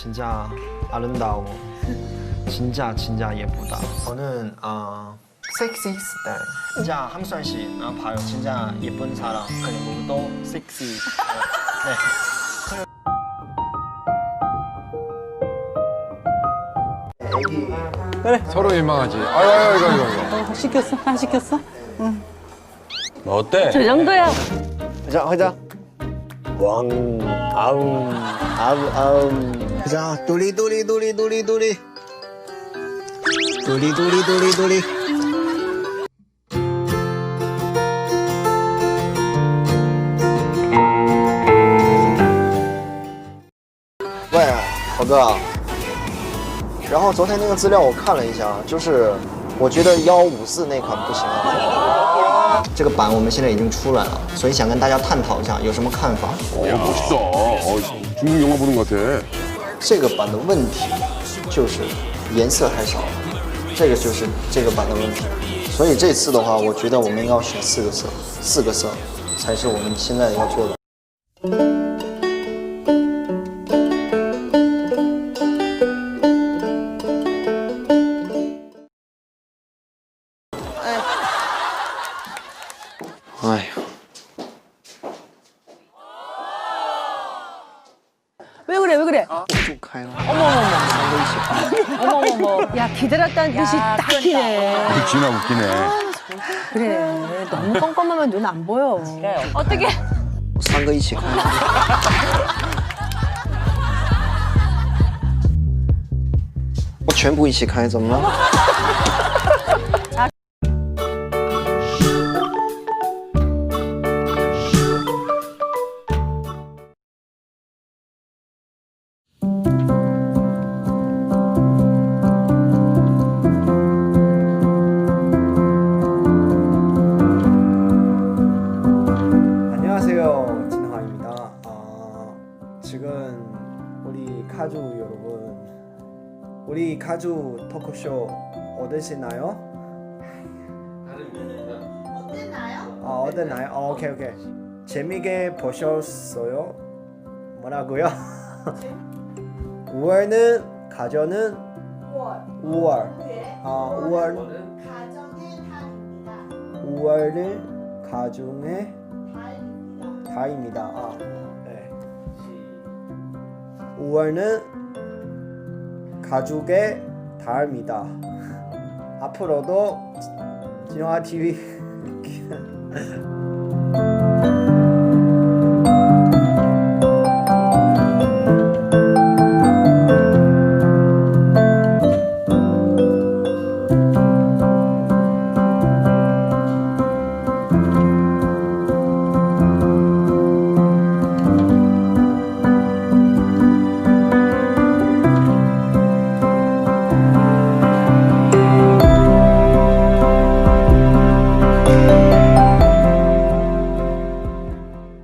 진짜 아름다워. 진짜 진짜 예쁘다. 저는 어, 섹시 스타일. 진짜 함수환 씨, 나 봐요. 진짜 예쁜 사람. 그리고 또 섹시. 네. 서로 민망하지. 아유, 아유, 이거, 이거, 이거. 어, 시켰어? 안 시켰어? 뭐 어때? 저 정도야. 회장 회장. 왕 아웅 아웅 아 웅. 회장 도리 도리 도리 도리 도리. 도리 도리 도리 도리.喂，猴哥。然后昨天那个资料我看了一下，就是我觉得幺五四那款不行。这个版我们现在已经出来了，所以想跟大家探讨一下，有什么看法？ 어, 멋있다. 어, 중국 영화 보는 것 같아. 这个版的问题就是颜色太少了，这个就是这个版的问题。所以这次的话，我觉得我们要选四个色，四个色才是我们现在要做的。 그래? 어, 좀 가요. 어머머머. 어머머머. 야, 기다렸다는 뜻이 딱이네. 진아 웃기네. 그래. 너무 껌껌하면 눈 안 보여. 어떻게? 상거이식 가요. 어, 전부 이식 가요, 정말. 지금 우리 가족 여러분, 우리 가족 토크쇼 어떠시나요? 어땠나요? 아 어땠나요? 어, 오케이 오케이. 재미게 보셨어요? 뭐라고요? 5월은 가정은 5월. 아 5월. 5월은 가정의 다입니다. 아, 네. 5월은 가족의 달입니다. 앞으로도 진화 TV